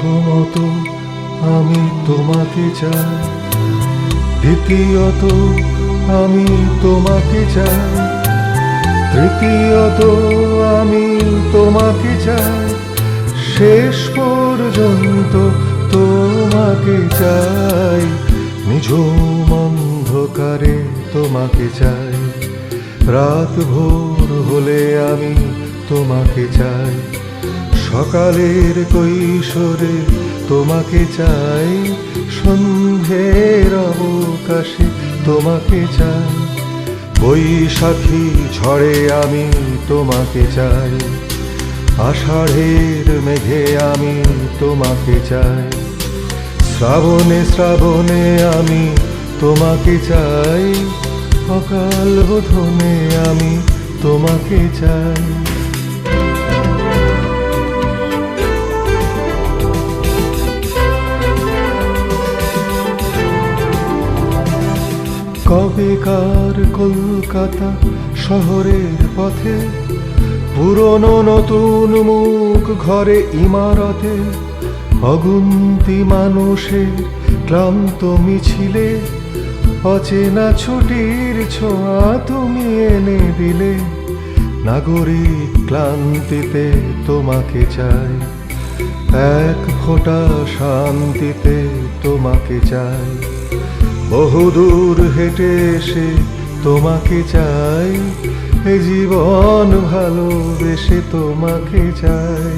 প্রথমত আমি তোমাকে চাই। দ্বিতীয়ত আমি তোমাকে চাই। তৃতীয়ত আমি তোমাকে চাই। শেষ পর্যন্ত তোমাকে চাই। নিঝুম অন্ধকারে তোমাকে চাই। রাত ভোর হলে আমি তোমাকে চাই। সকালের কৈশোরে তোমাকে চাই, সন্ধ্যের অবকাশে তোমাকে চাই। বৈশাখী ঝড়ে আমি তোমাকে চাই, আষাঢ়ের মেঘে আমি তোমাকে চাই। শ্রাবণে শ্রাবণে আমি তোমাকে চাই, অকাল বোধনে আমি তোমাকে চাই। কবেকার কলকাতা শহরের পথে, পুরনো নতুন মুখ ঘরে ইমারতে, অগুন্তি মানুষের ক্লান্ত মিছিলে, অচেনা ছুটির ছোঁয়া তুমি এনে দিলে, নাগরিক ক্লান্তিতে তোমাকে চাই, এক ফোঁটা শান্তিতে তোমাকে চাই। বহুদূর হেঁটে এসে তোমাকে চাই, এ জীবন ভালোবেসে তোমাকে চাই।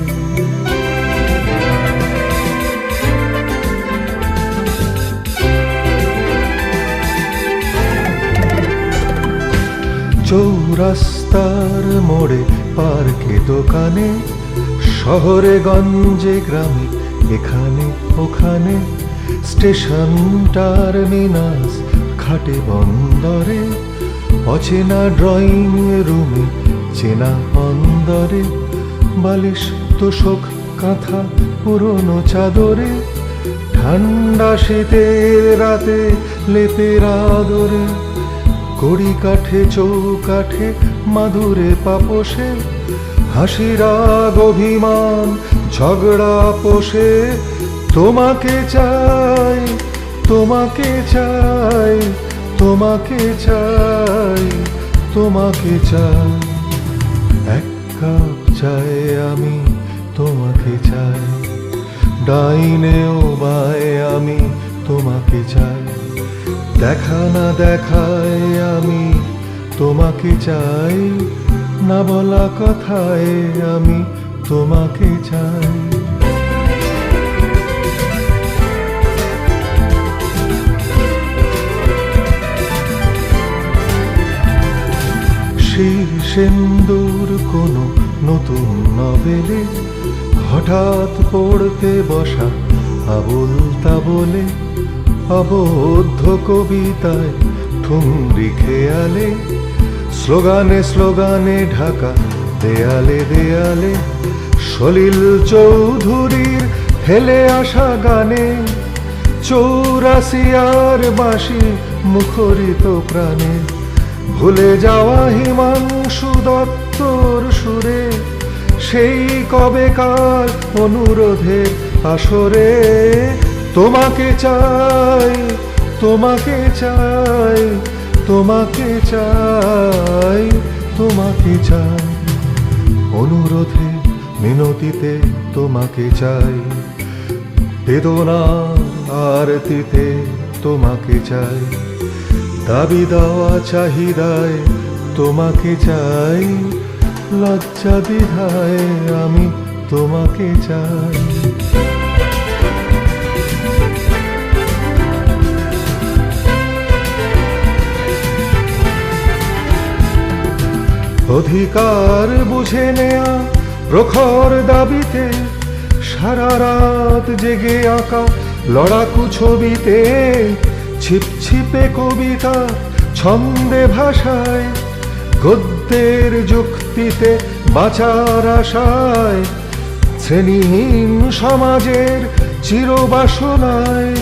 চৌরাস্তার মোড়ে, পার্কে, দোকানে, শহরে, গঞ্জে, গ্রামে, এখানে, ওখানে স্টেশন টার্মিনাস খাটে বন্দরে, অচেনা ড্রয়িং রুমে চেনা অন্দরে, বালিশ তোষক কাঁথা পুরনো চাদরে, ঠান্ডা শীতের রাতে লেপের আদরে কড়ি কাঠে চৌকাঠে মাদুরে পাপসে, হাসিরা অভিমান ঝগড়া পোষে তোমাকে চাই তোমাকে চাই তোমাকে চাই তোমাকে চাই। এক কাপ চাই আমি, তোমাকে চাই। ডাইনেও বায় আমি, তোমাকে চাই। দেখা না দেখায় আমি, তোমাকে চাই। না বলা কথায় আমি, তোমাকে চাই। সেন্দুর কোনো নতুন নবেলে হঠাৎ পড়তে বসা আবুল তাবলে, অবদ্ধ কবিতায় ঠুংরি খেয়ালে, স্লোগানে স্লোগানে ঢাকা, দেয়ালে দেয়ালে, সলিল চৌধুরীর হেলে আসা গানে চৌরাসিয়ার বাঁশি মুখরিত প্রাণে। ভুলে যাওয়া হিমাংশু দত্তর সুরে, সেই কবেকার অনুরোধের আসরে, তোমাকে চাই তোমাকে চাই তোমাকে চাই তোমাকে চাই। অনুরোধে, মিনতিতে তোমাকে চাই, বেদনা আরতিতে তোমাকে চাই। দাবি দেওয়া চাহিদায় তোমাকে চাই, লজ্জা দ্বিধায় আমি তোমাকে চাই। অধিকার বুঝে নেয়া প্রখর দাবিতে সারা রাত জেগে আঁকা লড়াকু ছবিতে ছিপছিপে কবিতা ছন্দে ভাষায়, গদ্যের যুক্তিতে বাঁচার আশায়, শ্রেণীহীন সমাজের চিরবাসনায়,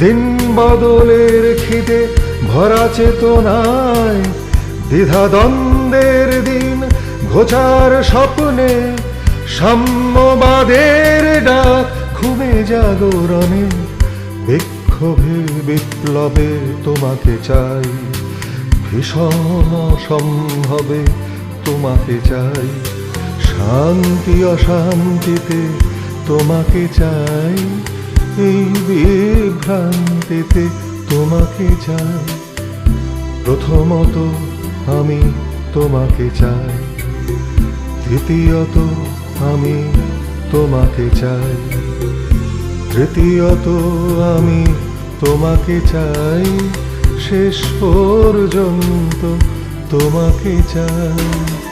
দিন বদলের খিদে ভরা চেতনায় দ্বিধাদ্বন্দ্বের দিন ঘোচার স্বপ্নে, সাম্যবাদের ডাক ঘুমে জাগরণে বিক্ষোভে বিপ্লবে তোমাকে চাই। ভীষণ অসম্ভবে তোমাকে চাই। শান্তি অশান্তিতে তোমাকে চাই। এই বিভ্রান্তিতে তোমাকে চাই। প্রথমত আমি তোমাকে চাই। দ্বিতীয়ত আমি তোমাকে চাই। তৃতীয়ত আমি তোমাকে চাই শেষ পর্যন্ত তোমাকে চাই।